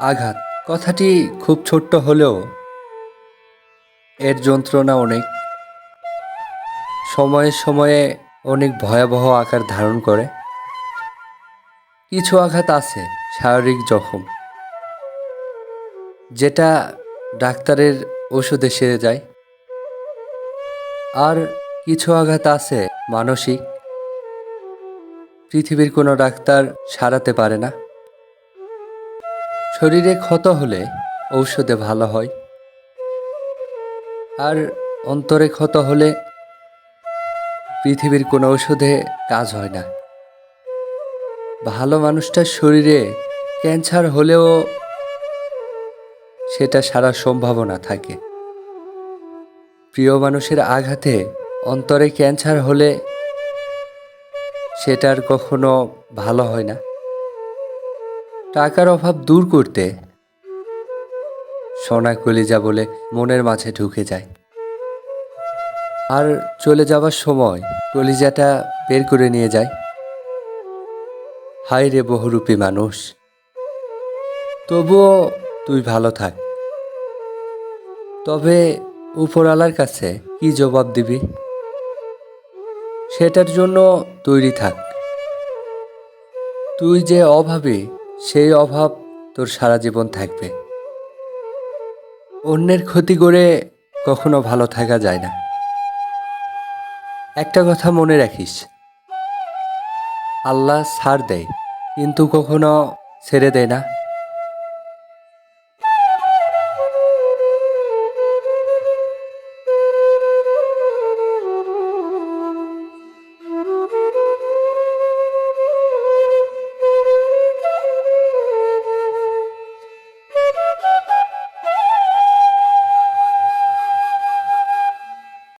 আঘাত। কথাটি খুব ছোট্ট হলেও এর যন্ত্রণা অনেক। সময়ে সময়ে অনেক ভয়াবহ আকার ধারণ করে। কিছু আঘাত আছে, শারীরিক জখম। যেটা ডাক্তারের ওষুধে সেরে যায়। আর কিছু আঘাত আছে মানসিক। পৃথিবীর কোনো ডাক্তার সারাতে পারে না। শরীরে ক্ষত হলে ঔষধে ভালো হয়। আর অন্তরে ক্ষত হলে পৃথিবীর কোনো ঔষধে কাজ হয় না। ভালো মানুষটার শরীরে ক্যান্সার হলেও সেটা সারার সম্ভাবনা থাকে। প্রিয় মানুষের আঘাতে অন্তরে ক্যান্সার হলে সেটার কখনো ভালো হয় না। টাকার অভাব দূর করতে। সোনা কলিজা বলে মনের মাঝে ঢুকে যায়। আর চলে যাওয়ার সময় কলিজাটা বের করে নিয়ে যায়। হায় রে বহুরূপী মানুষ। তবুও তুই ভালো থাক। তবে উপরওয়ালার কাছে কি জবাব দিবি? সেটার জন্য তৈরি থাক। তুই যে অভাবে সেই অভাব তোর সারা জীবন থাকবে। অন্যের ক্ষতি করে কখনো ভালো থাকা যায় না। একটা কথা মনে রাখিস, আল্লাহ ছাড় দেয়, কিন্তু কখনো ছেড়ে দেয় না।